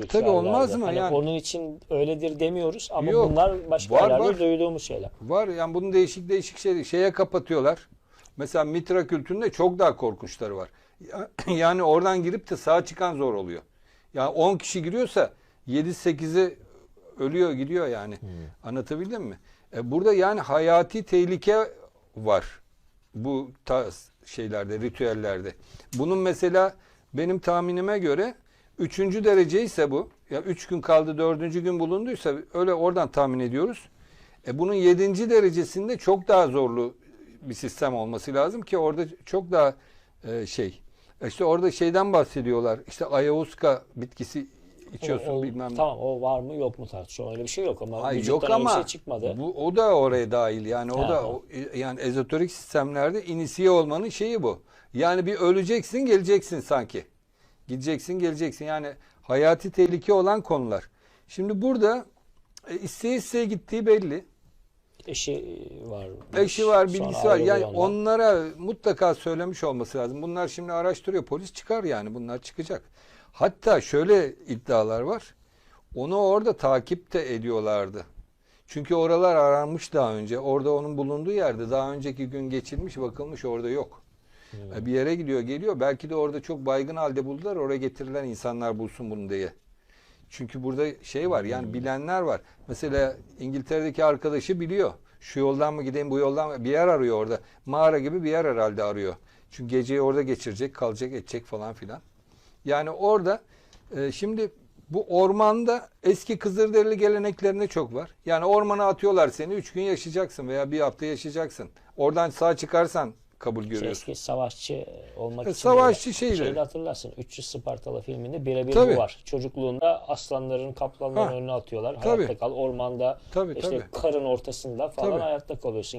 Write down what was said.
tabii, olmaz mı Hani yani? Onun için öyledir demiyoruz ama Yok, bunlar başka var, yerlerde var. duyduğumuz şeyler. Var yani bunun değişik değişik şey, şeye kapatıyorlar. Mesela mitra kültüründe çok daha korkunçları var. Ya- Yani oradan girip de sağ çıkan zor oluyor. Yani 10 kişi giriyorsa 7-8'i ölüyor gidiyor yani. Anlatabildim mi? E burada yani hayati tehlike var. Bu tarz şeylerde, ritüellerde. Bunun mesela benim tahminime göre üçüncü derece ise bu. Ya üç gün kaldı dördüncü gün bulunduysa öyle oradan tahmin ediyoruz. E bunun yedinci derecesinde çok daha zorlu bir sistem olması lazım ki orada çok daha e, şey. E İşte orada şeyden bahsediyorlar. İşte ayahuasca bitkisi içiyorsun O- o- bilmem ne. Tamam o var mı yok mu tartışıyor. Öyle bir şey yok ama Ay vücuttan yok ama şey çıkmadı. bu o da oraya dahil yani o Ha, da o- yani ezoterik sistemlerde inisiye olmanın şeyi bu. Yani bir öleceksin geleceksin sanki. Gideceksin geleceksin yani hayati tehlike olan konular. Şimdi burada e, isteye isteye gittiği belli. Eşi var. Eşi var, bilgisi var. Yani ondan. onlara mutlaka söylemiş olması lazım. Bunlar şimdi araştırıyor. Polis çıkar yani. Bunlar çıkacak. Hatta şöyle iddialar var. Onu orada takip de ediyorlardı. Çünkü oralar aranmış daha önce. Orada onun bulunduğu yerde daha önceki gün geçilmiş, bakılmış orada yok. E, Bir yere gidiyor, geliyor. Belki de orada çok baygın halde buldular. Oraya getirilen insanlar bulsun bunu diye. Çünkü burada şey var yani bilenler var. Mesela İngiltere'deki arkadaşı biliyor. Şu yoldan mı gideyim bu yoldan mı? Bir yer arıyor orada. Mağara gibi bir yer herhalde arıyor. Çünkü geceyi orada geçirecek, kalacak, edecek falan filan. Yani orada e, şimdi bu ormanda eski Kızılderili geleneklerinde çok var. Yani ormana atıyorlar seni. Üç gün yaşayacaksın veya bir hafta yaşayacaksın. Oradan sağ çıkarsan kabul görüyorsun. eski savaşçı olmak E, için. savaşçı şeyleri. Şeyde hatırlarsın 300 Spartalı filminde birebir Tabii. bu var. Çocukluğunda aslanların kaplanların Ha, önüne atıyorlar. tabii. Hayatta kal. Ormanda Tabii, işte tabii. karın ortasında falan Tabii. hayatta kalıyorsun.